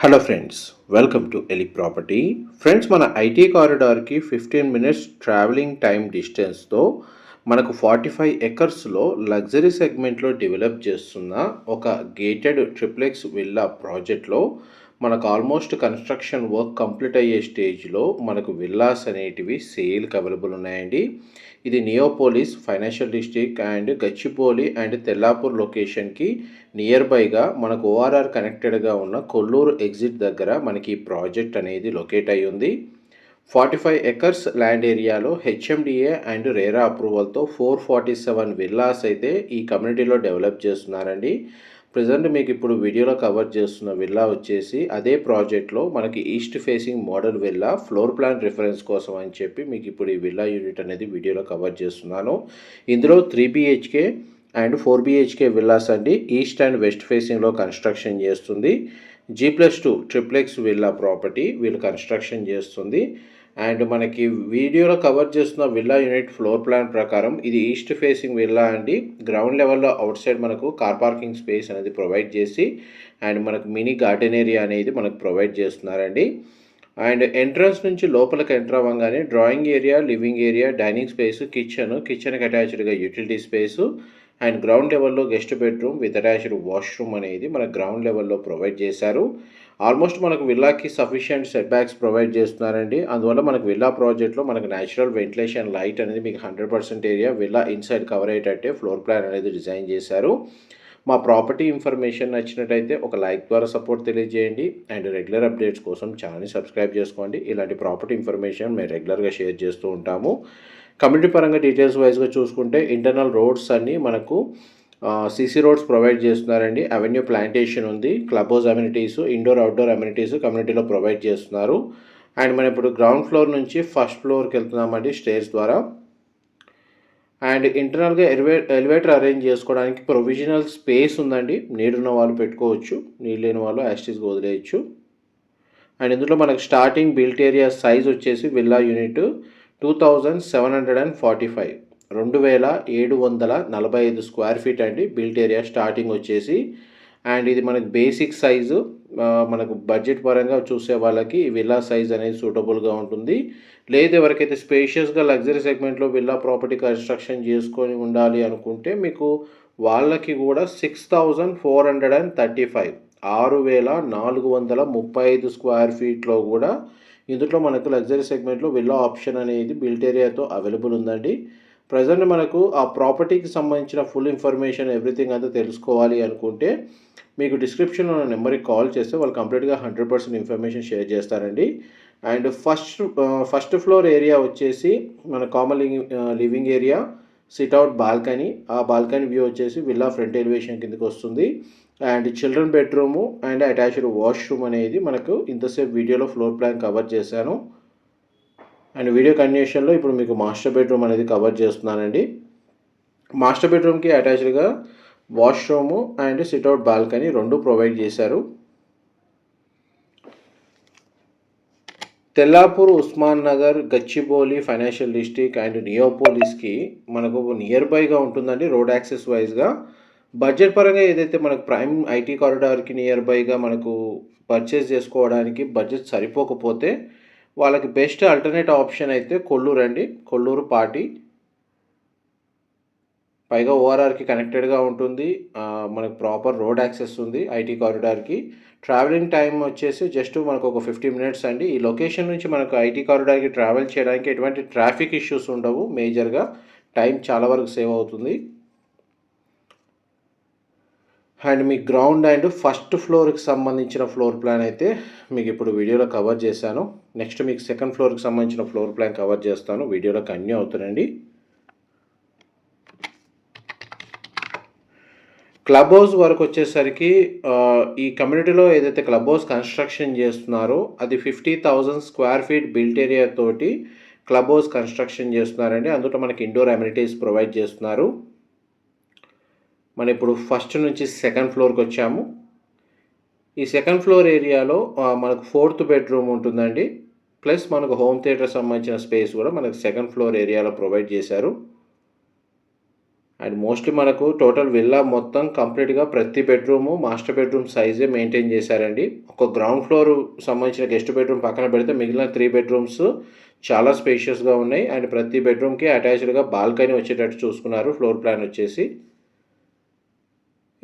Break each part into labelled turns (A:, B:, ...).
A: Hello friends welcome to ఎలి property friends మన IT కారిడార్కి ఫిఫ్టీన్ మినిట్స్ ట్రావెలింగ్ టైం డిస్టెన్స్తో మనకు ఫార్టీ ఫైవ్ ఎకర్స్లో లగ్జరీ సెగ్మెంట్లో డెవలప్ చేస్తున్న ఒక గేటెడ్ ట్రిప్లెక్స్ విల్లా ప్రాజెక్ట్లో మనకు ఆల్మోస్ట్ కన్స్ట్రక్షన్ వర్క్ కంప్లీట్ అయ్యే స్టేజ్లో మనకు విల్లాస్ అనేటివి సేల్కి అవైలబుల్ ఉన్నాయండి. ఇది Neopolis financial district and Gachibowli and Tellapur లొకేషన్కి నియర్ బైగా మనకు ఓఆర్ఆర్ కనెక్టెడ్గా ఉన్న కొల్లూరు ఎగ్జిట్ దగ్గర మనకి ఈ ప్రాజెక్ట్ అనేది లొకేట్ అయ్యి ఉంది ఫార్టీ ఫైవ్ ఎకర్స్ ల్యాండ్ ఏరియాలో హెచ్ఎండిఏ అండ్ రేరా అప్రూవల్తో ఫోర్ ఫార్టీ సెవెన్ విల్లాస్ అయితే ఈ కమ్యూనిటీలో డెవలప్ చేస్తున్నారండి. ప్రజెంట్ మీకు ఇప్పుడు వీడియోలో కవర్ చేస్తున్న విల్లా వచ్చేసి అదే ప్రాజెక్ట్లో మనకి east facing model villa floor plan reference కోసం అని చెప్పి మీకు ఇప్పుడు ఈ విల్లా యూనిట్ అనేది వీడియోలో కవర్ చేస్తున్నాను. ఇందులో three BHK and four BHK villas అండి. ఈస్ట్ అండ్ వెస్ట్ ఫేసింగ్లో కన్స్ట్రక్షన్ చేస్తుంది. G plus two triplex villa property వీళ్ళు కన్స్ట్రక్షన్ చేస్తుంది. అండ్ మనకి వీడియోలో కవర్ చేస్తున్న విల్లా యూనిట్ ఫ్లోర్ ప్లాన్ ప్రకారం ఇది ఈస్ట్ ఫేసింగ్ విల్లా అండి. గ్రౌండ్ లెవెల్లో అవుట్ సైడ్ మనకు కార్ పార్కింగ్ స్పేస్ అనేది ప్రొవైడ్ చేసి అండ్ మనకు మినీ గార్డెన్ ఏరియా అనేది మనకు ప్రొవైడ్ చేస్తున్నారండి. అండ్ ఎంట్రన్స్ నుంచి లోపలికి ఎంటర్ అవ్వగానే drawing area living area dining space kitchen కిచెన్కి అటాచ్డ్గా యూటిలిటీ స్పేసు అండ్ గ్రౌండ్ లెవెల్లో guest bedroom with attached washroom అనేది మన గ్రౌండ్ లెవెల్లో ప్రొవైడ్ చేశారు. ఆల్మోస్ట్ మనకు విల్లాకి సఫిషియంట్ సెట్ బ్యాక్స్ ప్రొవైడ్ చేస్తున్నారండి. అందువల్ల మనకు విల్లా ప్రాజెక్ట్లో మనకు న్యాచురల్ వెంటిలేషన్ లైట్ అనేది మీకు hundred percent area villa inside cover అయ్యేటట్టే floor plan అనేది డిజైన్ చేశారు. మా ప్రాపర్టీ ఇన్ఫర్మేషన్ నచ్చినట్టయితే ఒక లైక్ ద్వారా సపోర్ట్ తెలియజేయండి అండ్ రెగ్యులర్ అప్డేట్స్ కోసం ఛానల్ని సబ్స్క్రైబ్ చేసుకోండి. ఇలాంటి ప్రాపర్టీ ఇన్ఫర్మేషన్ మేము రెగ్యులర్గా షేర్ చేస్తూ ఉంటాము. కమ్యూనిటీ పరంగా డీటెయిల్స్ వైజ్గా చూసుకుంటే ఇంటర్నల్ రోడ్స్ అన్నీ మనకు సీసీ రోడ్స్ ప్రొవైడ్ చేస్తున్నారండి. అవెన్యూ ప్లాంటేషన్ ఉంది. Club house amenities indoor outdoor amenities కమ్యూనిటీలో ప్రొవైడ్ చేస్తున్నారు. అండ్ మనం ఇప్పుడు గ్రౌండ్ ఫ్లోర్ నుంచి ఫస్ట్ ఫ్లోర్కి వెళ్తున్నామండి స్టేజ్ ద్వారా. అండ్ ఇంటర్నల్గా ఎలివే ఎలివేటర్ అరేంజ్ చేసుకోవడానికి ప్రొవిజనల్ స్పేస్ ఉందండి. నీడున్న వాళ్ళు పెట్టుకోవచ్చు నీళ్ళు లేని వాళ్ళు యాస్టీస్గా వదిలేయచ్చు. అండ్ ఇందులో మనకు స్టార్టింగ్ బిల్ట్ ఏరియా సైజ్ వచ్చేసి villa unit two thousand seven hundred and forty five. రెండు వేల ఏడు వందల నలభై ఐదు స్క్వేర్ ఫీట్ అండి బిల్ట్ ఏరియా స్టార్టింగ్ వచ్చేసి. అండ్ ఇది మనకు బేసిక్ సైజు మనకు బడ్జెట్ పరంగా చూసే వాళ్ళకి విల్లా సైజ్ అనేది సూటబుల్గా ఉంటుంది. లేదు ఎవరికైతే స్పేషియస్గా లగ్జరీ సెగ్మెంట్లో విల్లా ప్రాపర్టీ కన్స్ట్రక్షన్ చేసుకొని ఉండాలి అనుకుంటే మీకు వాళ్ళకి కూడా six thousand four hundred and thirty five ఆరు వేల నాలుగు వందల ముప్పై ఐదు స్క్వేర్ ఫీట్లో కూడా ఇందులో మనకు లగ్జరీ సెగ్మెంట్లో విల్లా ఆప్షన్ అనేది బిల్ట్ ఏరియాతో అవైలబుల్ ఉందండి. ప్రజెంట్ మనకు ఆ ప్రాపర్టీకి సంబంధించిన ఫుల్ ఇన్ఫర్మేషన్ ఎవ్రీథింగ్ అంతా తెలుసుకోవాలి అనుకుంటే మీకు డిస్క్రిప్షన్లో ఉన్న నెంబర్కి కాల్ చేస్తే వాళ్ళు కంప్లీట్గా హండ్రెడ్ పర్సెంట్ ఇన్ఫర్మేషన్ షేర్ చేస్తారండి. And first first floor area వచ్చేసి మన common living area sit out balcony. ఆ బాల్కనీ వ్యూ వచ్చేసి విల్లా ఫ్రంట్ ఎలివేషన్ కిందకి వస్తుంది. And children bedroom and attached washroom అనేది మనకు ఇంతసేపు వీడియోలో ఫ్లోర్ ప్లాన్ కవర్ చేశాను. అండ్ వీడియో కండిషన్లో ఇప్పుడు మీకు మాస్టర్ బెడ్రూమ్ అనేది కవర్ చేస్తున్నానండి. మాస్టర్ బెడ్రూమ్కి అటాచ్డ్గా washroom and sit out balcony రెండు ప్రొవైడ్ చేశారు. Tellapur Usman Nagar Gachibowli financial district and నియోపోలిస్కి మనకు నియర్ బైగా ఉంటుందండి రోడ్ యాక్సెస్ వైజ్గా. బడ్జెట్ పరంగా ఏదైతే మనకు ప్రైమ్ ఐటీ కారిడార్కి నియర్ బైగా మనకు పర్చేస్ చేసుకోవడానికి బడ్జెట్ సరిపోకపోతే వాళ్ళకి బెస్ట్ అల్టర్నేట్ ఆప్షన్ అయితే కొల్లూరు అండి. కొల్లూరు పార్టీ. పైగా ఓఆర్ఆర్కి కనెక్టెడ్గా ఉంటుంది. మనకు ప్రాపర్ రోడ్ యాక్సెస్ ఉంది ఐటీ కారిడార్కి. ట్రావెలింగ్ టైం వచ్చేసి జస్ట్ మనకు ఒక ఫిఫ్టీ మినిట్స్ అండి. ఈ లొకేషన్ నుంచి మనకు ఐటీ కారిడార్కి ట్రావెల్ చేయడానికి ఎటువంటి ట్రాఫిక్ ఇష్యూస్ ఉండవు. మేజర్గా టైం చాలా వరకు సేవ్ అవుతుంది. అండ్ మీ గ్రౌండ్ అండ్ ఫస్ట్ ఫ్లోర్కి సంబంధించిన ఫ్లోర్ ప్లాన్ అయితే మీకు ఇప్పుడు వీడియోలో కవర్ చేశాను. నెక్స్ట్ మీకు సెకండ్ ఫ్లోర్కి సంబంధించిన ఫ్లోర్ ప్లాన్ కవర్ చేస్తాను. వీడియోలో కన్యూ అవుతుందండి క్లబ్ హౌస్ వరకు వచ్చేసరికి ఈ కమ్యూనిటీలో ఏదైతే క్లబ్ హౌస్ కన్స్ట్రక్షన్ చేస్తున్నారో అది fifty thousand square feet built area తోటి క్లబ్ హౌస్ కన్స్ట్రక్షన్ చేస్తున్నారండి. అందులో మనకి ఇండోర్ అమ్యూనిటీస్ ప్రొవైడ్ చేస్తున్నారు. మనం ఇప్పుడు ఫస్ట్ నుంచి సెకండ్ ఫ్లోర్కి వచ్చాము. ఈ సెకండ్ ఫ్లోర్ ఏరియాలో మనకు ఫోర్త్ బెడ్రూమ్ ఉంటుందండి. ప్లస్ మనకు హోమ్ థియేటర్ సంబంధించిన స్పేస్ కూడా మనకు సెకండ్ ఫ్లోర్ ఏరియాలో ప్రొవైడ్ చేశారు. అండ్ మోస్ట్లీ మనకు టోటల్ విల్లా మొత్తం కంప్లీట్గా ప్రతి బెడ్రూము మాస్టర్ బెడ్రూమ్ సైజే మెయింటైన్ చేశారండి. ఒక గ్రౌండ్ ఫ్లోర్ సంబంధించిన గెస్ట్ బెడ్రూమ్ పక్కన పెడితే మిగిలిన త్రీ బెడ్రూమ్స్ చాలా స్పేషియస్గా ఉన్నాయి. అండ్ ప్రతి బెడ్రూమ్కి అటాచ్డ్గా బాల్కనీ వచ్చేటట్టు చూసుకున్నారు ఫ్లోర్ ప్లాన్ వచ్చేసి.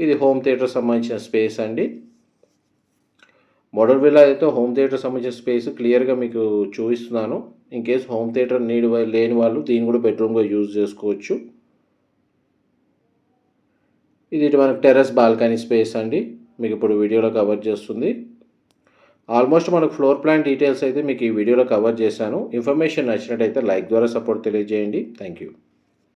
A: ఇది హోమ్ థియేటర్ సంబంధించిన స్పేస్ అండి. మోడల్ విల్లా అయితే హోమ్ థియేటర్ సంబంధించిన స్పేస్ క్లియర్గా మీకు చూపిస్తున్నాను. In case home theatre need లేని వాళ్ళు దీన్ని కూడా బెడ్రూమ్గా యూజ్ చేసుకోవచ్చు. ఇది ఇటు మనకు టెర్రస్ బాల్కనీ స్పేస్ అండి. మీకు ఇప్పుడు వీడియోలో కవర్ చేస్తుంది. ఆల్మోస్ట్ మనకు ఫ్లోర్ ప్లాన్ డీటెయిల్స్ అయితే మీకు ఈ వీడియోలో కవర్ చేశాను. ఇన్ఫర్మేషన్ నచ్చినట్టయితే లైక్ ద్వారా సపోర్ట్ తెలియజేయండి. Thank you